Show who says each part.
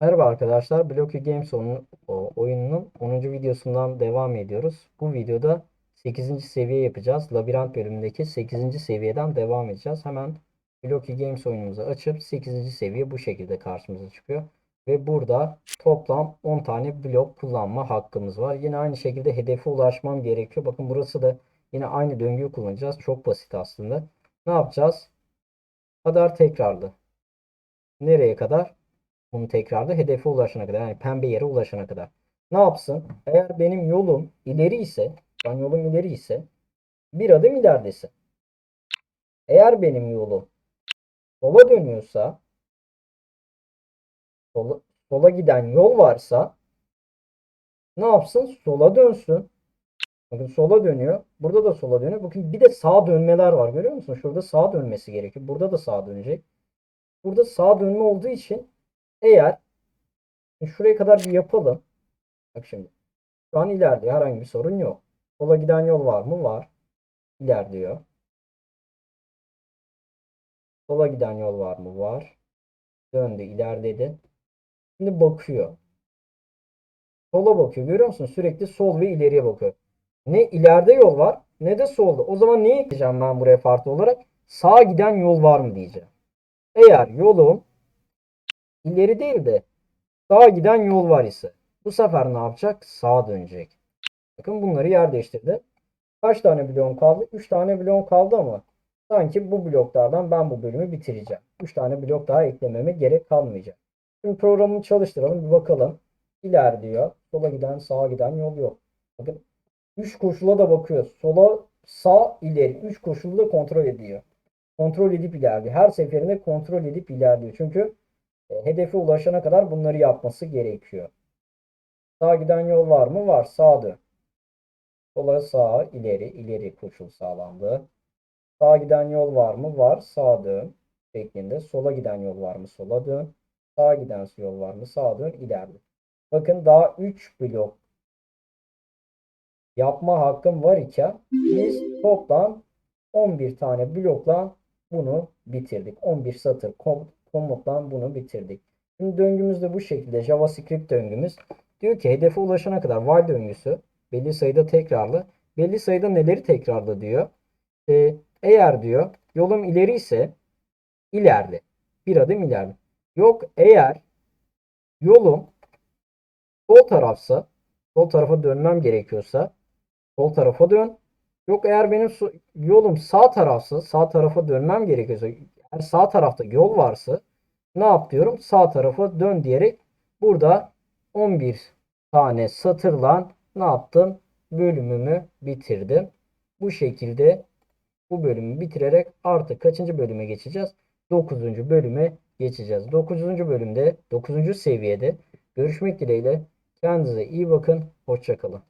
Speaker 1: Merhaba arkadaşlar, Blocky Games oyununun 10. videosundan devam ediyoruz. Bu videoda 8. seviye yapacağız. Labirent bölümündeki 8. seviyeden devam edeceğiz. Hemen Blocky Games oyunumuzu açıp 8. seviye bu şekilde karşımıza çıkıyor. Ve burada toplam 10 tane blok kullanma hakkımız var. Yine aynı şekilde hedefe ulaşmam gerekiyor. Bakın burası da yine aynı döngüyü kullanacağız. Çok basit aslında. Ne yapacağız? Kadar tekrarlı. Nereye kadar? Bunu tekrarda hedefe ulaşana kadar yani pembe yere ulaşana kadar. Ne yapsın? Eğer benim yolum ileri ise ben yolum ileri ise bir adım ileridesin. Eğer benim yolum sola dönüyorsa sola, sola giden yol varsa ne yapsın? Sola dönsün. Bakın sola dönüyor. Burada da sola dönüyor. Bakın bir de sağa dönmeler var. Görüyor musun? Şurada sağa dönmesi gerekiyor. Burada da sağa dönecek. Burada sağa dönme olduğu için eğer şuraya kadar bir yapalım. Bak şimdi. Şu an ilerliyor. Herhangi bir sorun yok. Sola giden yol var mı? Var. İlerliyor. Sola giden yol var mı? Var. Döndü, ilerledi. Şimdi bakıyor. Sola bakıyor. Görüyor musun? Sürekli sol ve ileriye bakıyor. Ne ileride yol var ne de solda. O zaman ne ekleyeceğim ben buraya farklı olarak? Sağa giden yol var mı diyeceğim. Eğer yolum ileri değil de sağa giden yol var ise bu sefer ne yapacak? Sağa dönecek. Bakın bunları yer değiştirdi. Kaç tane bloğum kaldı? 3 tane bloğum kaldı ama sanki bu bloklardan ben bu bölümü bitireceğim. 3 tane blok daha eklememe gerek kalmayacak. Şimdi programını çalıştıralım bir bakalım. İler diyor. Sola giden sağa giden yol yok. Bakın 3 koşula da bakıyor. Sola sağ ileri 3 koşulu da kontrol ediyor. Kontrol edip ilerliyor. Her seferinde kontrol edip ilerliyor. Çünkü hedefe ulaşana kadar bunları yapması gerekiyor. Sağa giden yol var mı? Var. Sağa dön. Sola sağa ileri ileri koşul sağlandı. Sağa giden yol var mı? Var. Sağa dön şeklinde. Sola giden yol var mı? Sola dön. Sağa giden yol var mı? Sağa dön ilerle. Bakın daha 3 blok yapma hakkım var iken biz toplam 11 tane blokla bunu bitirdik. 11 satır komutla bunu bitirdik. Şimdi döngümüz de bu şekilde JavaScript döngümüz. Diyor ki hedefe ulaşana kadar while döngüsü belli sayıda tekrarlı. Belli sayıda neleri tekrarlı diyor. Ee, eğer diyor yolum ileri ise ilerle. Bir adım ilerle. Yok eğer yolum sol tarafsa sol tarafa dönmem gerekiyorsa sol tarafa dön. Yok eğer benim yolum sağ tarafsa sağ tarafa dönmem gerekiyorsa eğer sağ tarafta yol varsa ne yap diyorum? Sağ tarafa dön diyerek burada 11 tane satırla ne yaptım? Bölümümü bitirdim. Bu şekilde bu bölümü bitirerek artık kaçıncı bölüme geçeceğiz? 9. bölüme geçeceğiz. 9. bölümde 9. seviyede görüşmek dileğiyle. Kendinize iyi bakın. Hoşçakalın.